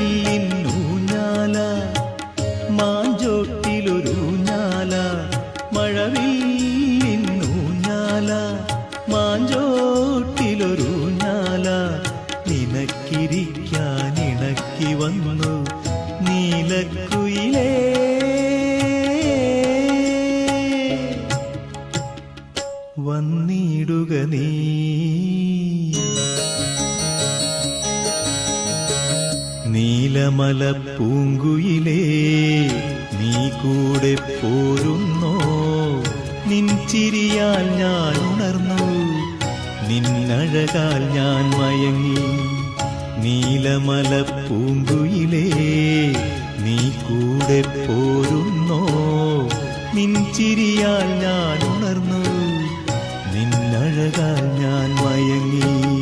മയിലിൻ ഊഞ്ഞാല മാഞ്ചോട്ടിലൊരൂഞ്ഞാല മഴവില്ലിൻ ഊഞ്ഞാല മാഞ്ചോട്ടിലൊരൂഞ്ഞാല ഇണക്കി വന്നു നീലക്കുയിലേ. വന്നിടുക നീ. നീലമല പൂങ്കുയിലേ നീ കൂടെ പോരുന്നോ? നിൻ ചിരിയാൽ ഞാൻ ഉണർന്നു നിന്നഴകാൽ ഞാൻ മയങ്ങി. നീലമല പൂങ്കുയിലേ നീ കൂടെ പോരുന്നോ? നിൻ ചിരിയാൽ ഞാൻ ഉണർന്നു നിന്നഴകാൽ ഞാൻ മയങ്ങി.